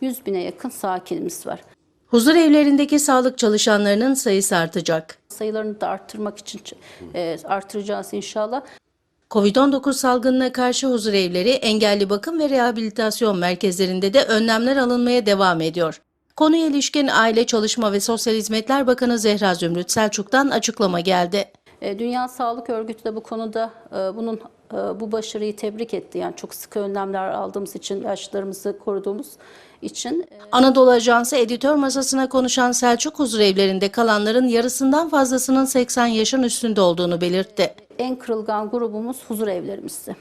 100 bine yakın sakinimiz var. Huzur evlerindeki sağlık çalışanlarının sayısı artacak. Sayılarını da arttırmak için e, artıracağız inşallah. Covid-19 salgınına karşı huzur evleri, engelli bakım ve rehabilitasyon merkezlerinde de önlemler alınmaya devam ediyor. Konuya ilişkin Aile Çalışma ve Sosyal Hizmetler Bakanı Zehra Zümrüt Selçuk'tan açıklama geldi. E, Dünya Sağlık Örgütü de bu konuda e, bunun bu başarıyı tebrik etti. Yani çok sıkı önlemler aldığımız için, yaşlarımızı koruduğumuz için. E, Anadolu Ajansı editör masasına konuşan Selçuk huzur evlerinde kalanların yarısından fazlasının 80 yaşın üstünde olduğunu belirtti. En kırılgan grubumuz huzur evlerimizdi.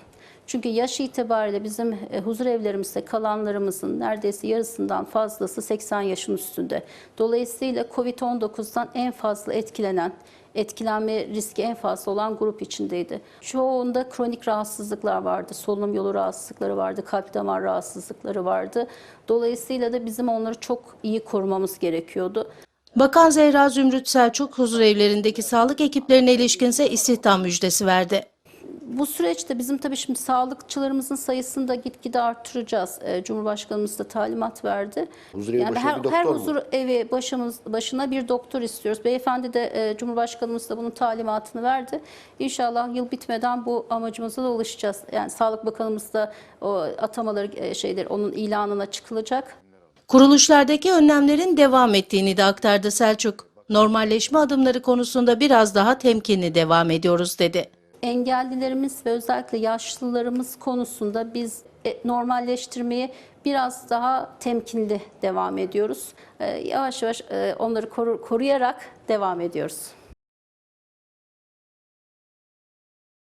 Çünkü yaş itibariyle bizim e, huzur evlerimizde kalanlarımızın neredeyse yarısından fazlası 80 yaşın üstünde. Dolayısıyla Covid-19'dan en fazla etkilenen, etkilenme riski en fazla olan grup içindeydi. Çoğunda kronik rahatsızlıklar vardı, solunum yolu rahatsızlıkları vardı, kalp damar rahatsızlıkları vardı. Dolayısıyla da bizim onları çok iyi korumamız gerekiyordu. Bakan Zehra Zümrüt Selçuk huzur evlerindeki sağlık ekiplerine ilişkinse istihdam müjdesi verdi. Bu süreçte bizim tabii şimdi sağlıkçılarımızın sayısını da gitgide arttıracağız. Ee, Cumhurbaşkanımız da talimat verdi. Huzurevi başına her, bir her doktor mu? huzur evi başımız, başına bir doktor istiyoruz. Beyefendi de e, Cumhurbaşkanımız da bunun talimatını verdi. İnşallah yıl bitmeden bu amacımıza da ulaşacağız. Yani Sağlık Bakanımız da o atamaları e, şeyler onun ilanına çıkılacak. Kuruluşlardaki önlemlerin devam ettiğini de aktardı Selçuk. Normalleşme adımları konusunda biraz daha temkinli devam ediyoruz dedi. Engellilerimiz ve özellikle yaşlılarımız konusunda biz e, normalleştirmeye biraz daha temkinli devam ediyoruz. E, Yavaş yavaş e, onları koru- koruyarak devam ediyoruz.